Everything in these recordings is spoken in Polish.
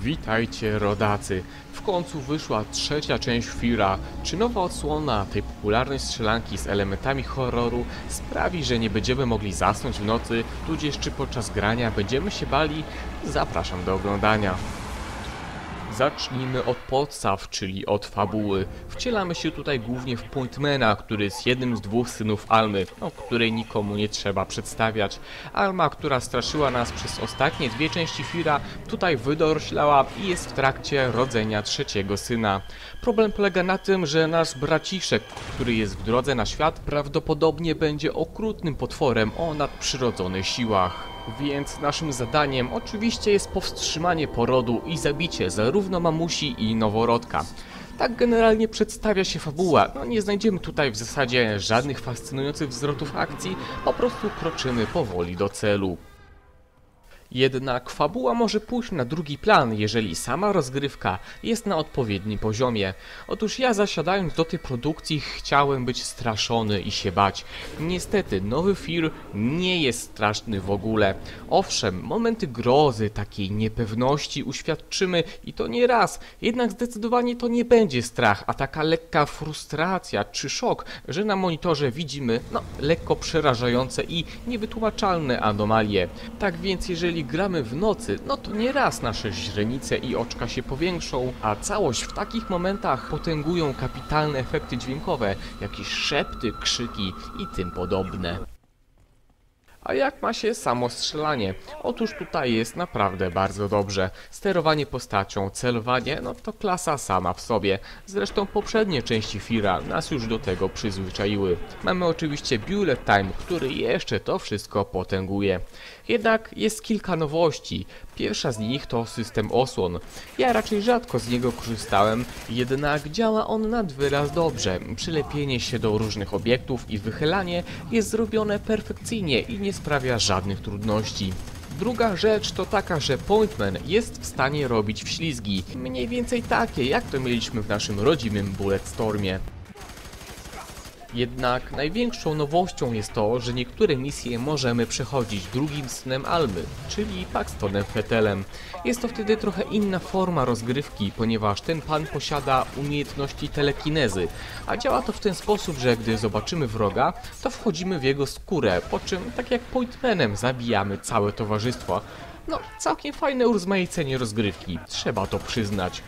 Witajcie rodacy. W końcu wyszła trzecia część Fira. Czy nowa odsłona tej popularnej strzelanki z elementami horroru sprawi, że nie będziemy mogli zasnąć w nocy, tudzież czy podczas grania będziemy się bali? Zapraszam do oglądania. Zacznijmy od podstaw, czyli od fabuły. Wcielamy się tutaj głównie w Pointmana, który jest jednym z dwóch synów Almy, o której nikomu nie trzeba przedstawiać. Alma, która straszyła nas przez ostatnie dwie części Fira, tutaj wydoroślała i jest w trakcie rodzenia trzeciego syna. Problem polega na tym, że nasz braciszek, który jest w drodze na świat, prawdopodobnie będzie okrutnym potworem o nadprzyrodzonych siłach. Więc naszym zadaniem oczywiście jest powstrzymanie porodu i zabicie zarówno mamusi i noworodka. Tak generalnie przedstawia się fabuła. No nie znajdziemy tutaj w zasadzie żadnych fascynujących wzrotów akcji, po prostu kroczymy powoli do celu. Jednak fabuła może pójść na drugi plan, jeżeli sama rozgrywka jest na odpowiednim poziomie. Otóż ja zasiadając do tej produkcji chciałem być straszony i się bać. Niestety nowy Fear nie jest straszny w ogóle. Owszem, momenty grozy, takiej niepewności uświadczymy i to nie raz, jednak zdecydowanie to nie będzie strach, a taka lekka frustracja czy szok, że na monitorze widzimy no lekko przerażające i niewytłumaczalne anomalie. Tak więc jeżeli gramy w nocy, no to nieraz nasze źrenice i oczka się powiększą, a całość w takich momentach potęgują kapitalne efekty dźwiękowe, jakieś szepty, krzyki i tym podobne. A jak ma się samo strzelanie? Otóż tutaj jest naprawdę bardzo dobrze. Sterowanie postacią, celowanie, no to klasa sama w sobie. Zresztą poprzednie części Fira nas już do tego przyzwyczaiły. Mamy oczywiście Bullet Time, który jeszcze to wszystko potęguje. Jednak jest kilka nowości. Pierwsza z nich to system osłon. Ja raczej rzadko z niego korzystałem, jednak działa on nad wyraz dobrze. Przylepienie się do różnych obiektów i wychylanie jest zrobione perfekcyjnie i nie sprawia żadnych trudności. Druga rzecz to taka, że Pointman jest w stanie robić wślizgi, mniej więcej takie, jak to mieliśmy w naszym rodzimym Bulletstormie. Jednak największą nowością jest to, że niektóre misje możemy przechodzić drugim snem Almy, czyli Paxtonem Fetelem. Jest to wtedy trochę inna forma rozgrywki, ponieważ ten pan posiada umiejętności telekinezy, a działa to w ten sposób, że gdy zobaczymy wroga, to wchodzimy w jego skórę, po czym, tak jak Pointmanem, zabijamy całe towarzystwo. No, całkiem fajne urozmaicenie rozgrywki, trzeba to przyznać.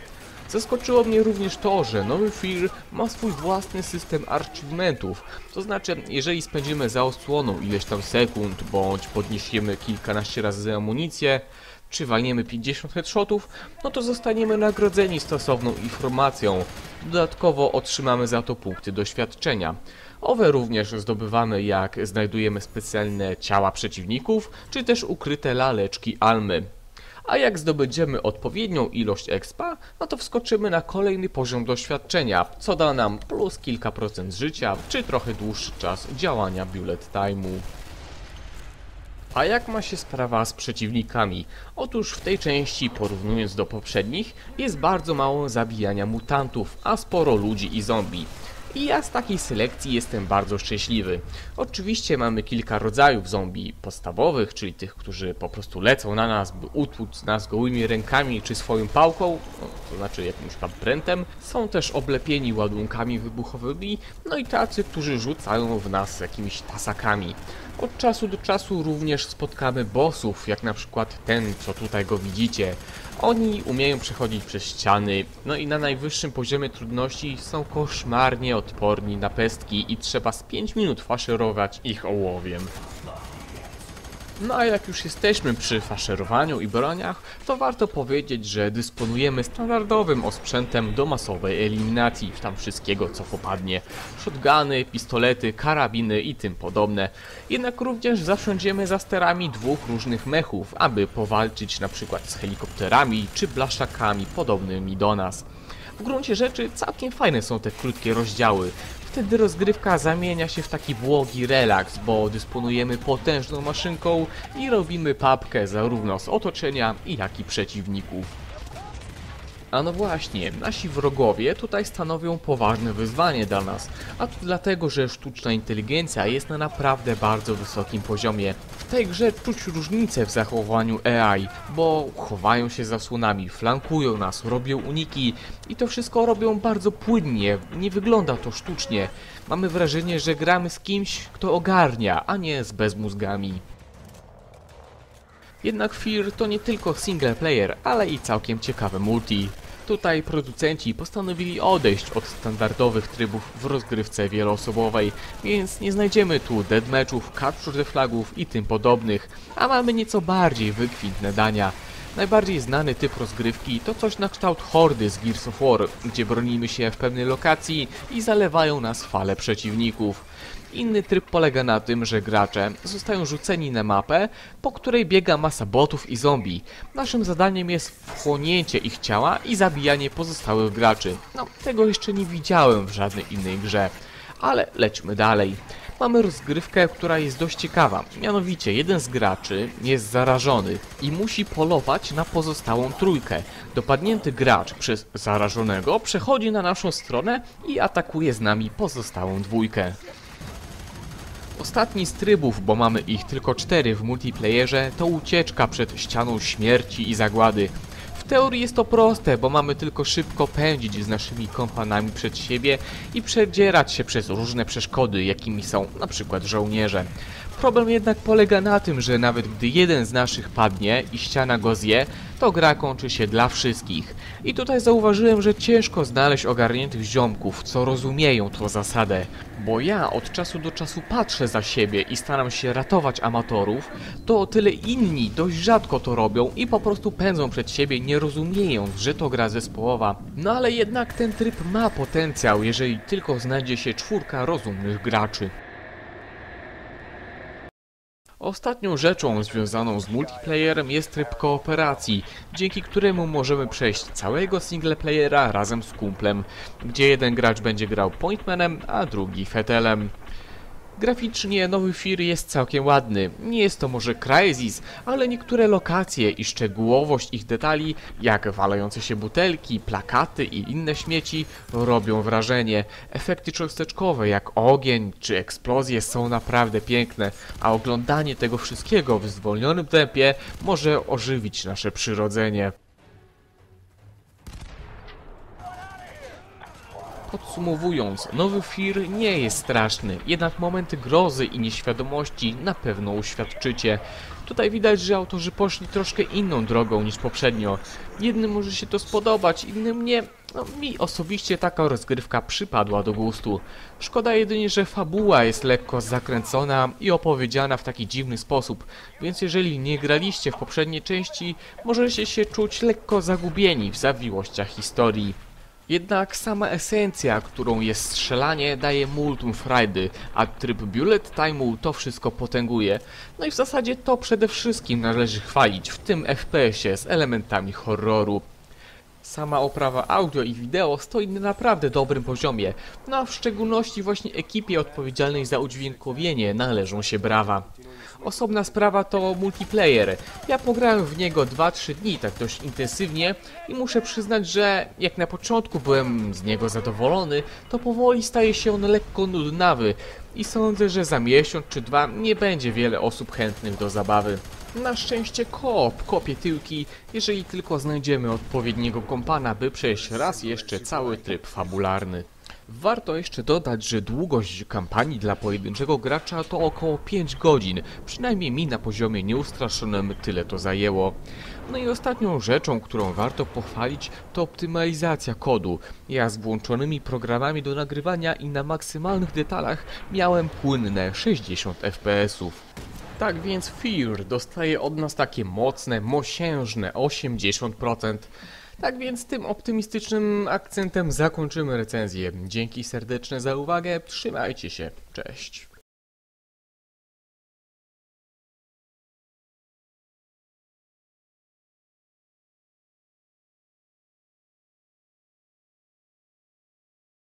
Zaskoczyło mnie również to, że nowy Fear ma swój własny system achievementów. To znaczy, jeżeli spędzimy za osłoną ileś tam sekund, bądź podniesiemy kilkanaście razy amunicję, czy walniemy 50 headshotów, no to zostaniemy nagrodzeni stosowną informacją. Dodatkowo otrzymamy za to punkty doświadczenia. Owe również zdobywamy jak znajdujemy specjalne ciała przeciwników, czy też ukryte laleczki almy a jak zdobędziemy odpowiednią ilość expa, no to wskoczymy na kolejny poziom doświadczenia, co da nam plus kilka procent życia, czy trochę dłuższy czas działania bullet time'u. A jak ma się sprawa z przeciwnikami? Otóż w tej części, porównując do poprzednich, jest bardzo mało zabijania mutantów, a sporo ludzi i zombie. I ja z takiej selekcji jestem bardzo szczęśliwy. Oczywiście mamy kilka rodzajów zombie podstawowych, czyli tych, którzy po prostu lecą na nas, by utłuc nas gołymi rękami czy swoją pałką, no, to znaczy jakimś tam prętem. Są też oblepieni ładunkami wybuchowymi, no i tacy, którzy rzucają w nas jakimiś tasakami. Od czasu do czasu również spotkamy bossów, jak na przykład ten, co tutaj go widzicie. Oni umieją przechodzić przez ściany, no i na najwyższym poziomie trudności są koszmarnie odporni na pestki i trzeba z 5 minut faszerować ich ołowiem. No a jak już jesteśmy przy faszerowaniu i broniach, to warto powiedzieć, że dysponujemy standardowym osprzętem do masowej eliminacji, tam wszystkiego co popadnie. Shotguny, pistolety, karabiny i tym podobne. Jednak również zasiądziemy za sterami dwóch różnych mechów, aby powalczyć na przykład z helikopterami czy blaszakami podobnymi do nas. W gruncie rzeczy całkiem fajne są te krótkie rozdziały. Wtedy rozgrywka zamienia się w taki błogi relaks, bo dysponujemy potężną maszynką i robimy papkę zarówno z otoczenia, jak i przeciwników. A no właśnie, nasi wrogowie tutaj stanowią poważne wyzwanie dla nas, a to dlatego, że sztuczna inteligencja jest na naprawdę bardzo wysokim poziomie. W tej grze czuć różnicę w zachowaniu AI, bo chowają się za słonami, flankują nas, robią uniki i to wszystko robią bardzo płynnie, nie wygląda to sztucznie. Mamy wrażenie, że gramy z kimś, kto ogarnia, a nie z bezmózgami. Jednak Fear to nie tylko single player, ale i całkiem ciekawe multi. Tutaj producenci postanowili odejść od standardowych trybów w rozgrywce wieloosobowej, więc nie znajdziemy tu deadmatchów, capture the flagów i tym podobnych, a mamy nieco bardziej wykwintne dania. Najbardziej znany typ rozgrywki to coś na kształt hordy z Gears of War, gdzie bronimy się w pewnej lokacji i zalewają nas fale przeciwników. Inny tryb polega na tym, że gracze zostają rzuceni na mapę, po której biega masa botów i zombie. Naszym zadaniem jest wchłonięcie ich ciała i zabijanie pozostałych graczy. No, tego jeszcze nie widziałem w żadnej innej grze. Ale lećmy dalej. Mamy rozgrywkę, która jest dość ciekawa. Mianowicie, jeden z graczy jest zarażony i musi polować na pozostałą trójkę. Dopadnięty gracz przez zarażonego przechodzi na naszą stronę i atakuje z nami pozostałą dwójkę. Ostatni z trybów, bo mamy ich tylko cztery w multiplayerze, to ucieczka przed ścianą śmierci i zagłady. Teorii jest to proste, bo mamy tylko szybko pędzić z naszymi kompanami przed siebie i przedzierać się przez różne przeszkody, jakimi są na przykład żołnierze. Problem jednak polega na tym, że nawet gdy jeden z naszych padnie i ściana go zje, to gra kończy się dla wszystkich. I tutaj zauważyłem, że ciężko znaleźć ogarniętych ziomków, co rozumieją tą zasadę. Bo ja od czasu do czasu patrzę za siebie i staram się ratować amatorów, to o tyle inni dość rzadko to robią i po prostu pędzą przed siebie, nie rozumiejąc, że to gra zespołowa. No ale jednak ten tryb ma potencjał, jeżeli tylko znajdzie się czwórka rozumnych graczy. Ostatnią rzeczą związaną z multiplayerem jest tryb kooperacji, dzięki któremu możemy przejść całego singleplayera razem z kumplem, gdzie jeden gracz będzie grał pointmanem, a drugi fetelem. Graficznie nowy Fear jest całkiem ładny. Nie jest to może Crysis, ale niektóre lokacje i szczegółowość ich detali, jak walające się butelki, plakaty i inne śmieci, robią wrażenie. Efekty cząsteczkowe, jak ogień czy eksplozje są naprawdę piękne, a oglądanie tego wszystkiego w zwolnionym tempie może ożywić nasze przyrodzenie. Podsumowując, nowy Fear nie jest straszny, jednak momenty grozy i nieświadomości na pewno uświadczycie. Tutaj widać, że autorzy poszli troszkę inną drogą niż poprzednio. Jednym może się to spodobać, innym nie. No, mi osobiście taka rozgrywka przypadła do gustu. Szkoda jedynie, że fabuła jest lekko zakręcona i opowiedziana w taki dziwny sposób, więc jeżeli nie graliście w poprzedniej części, możecie się czuć lekko zagubieni w zawiłościach historii. Jednak sama esencja, którą jest strzelanie, daje multum frajdy, a tryb bullet time'u to wszystko potęguje. No i w zasadzie to przede wszystkim należy chwalić w tym FPS-ie z elementami horroru. Sama oprawa audio i wideo stoi na naprawdę dobrym poziomie, no a w szczególności właśnie ekipie odpowiedzialnej za udźwiękowienie należą się brawa. Osobna sprawa to multiplayer. Ja pograłem w niego 2-3 dni tak dość intensywnie i muszę przyznać, że jak na początku byłem z niego zadowolony, to powoli staje się on lekko nudnawy i sądzę, że za miesiąc czy dwa nie będzie wiele osób chętnych do zabawy. Na szczęście koop kopie tyłki, jeżeli tylko znajdziemy odpowiedniego kompana, by przejść raz jeszcze cały tryb fabularny. Warto jeszcze dodać, że długość kampanii dla pojedynczego gracza to około 5 godzin, przynajmniej mi na poziomie nieustraszonym tyle to zajęło. No i ostatnią rzeczą, którą warto pochwalić, to optymalizacja kodu. Ja z włączonymi programami do nagrywania i na maksymalnych detalach miałem płynne 60 fps-ów. Tak więc Fear dostaje od nas takie mocne, mosiężne 80%. Tak więc tym optymistycznym akcentem zakończymy recenzję. Dzięki serdeczne za uwagę, trzymajcie się, cześć.